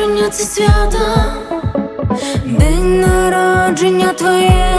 народження це свято, день народження твоє,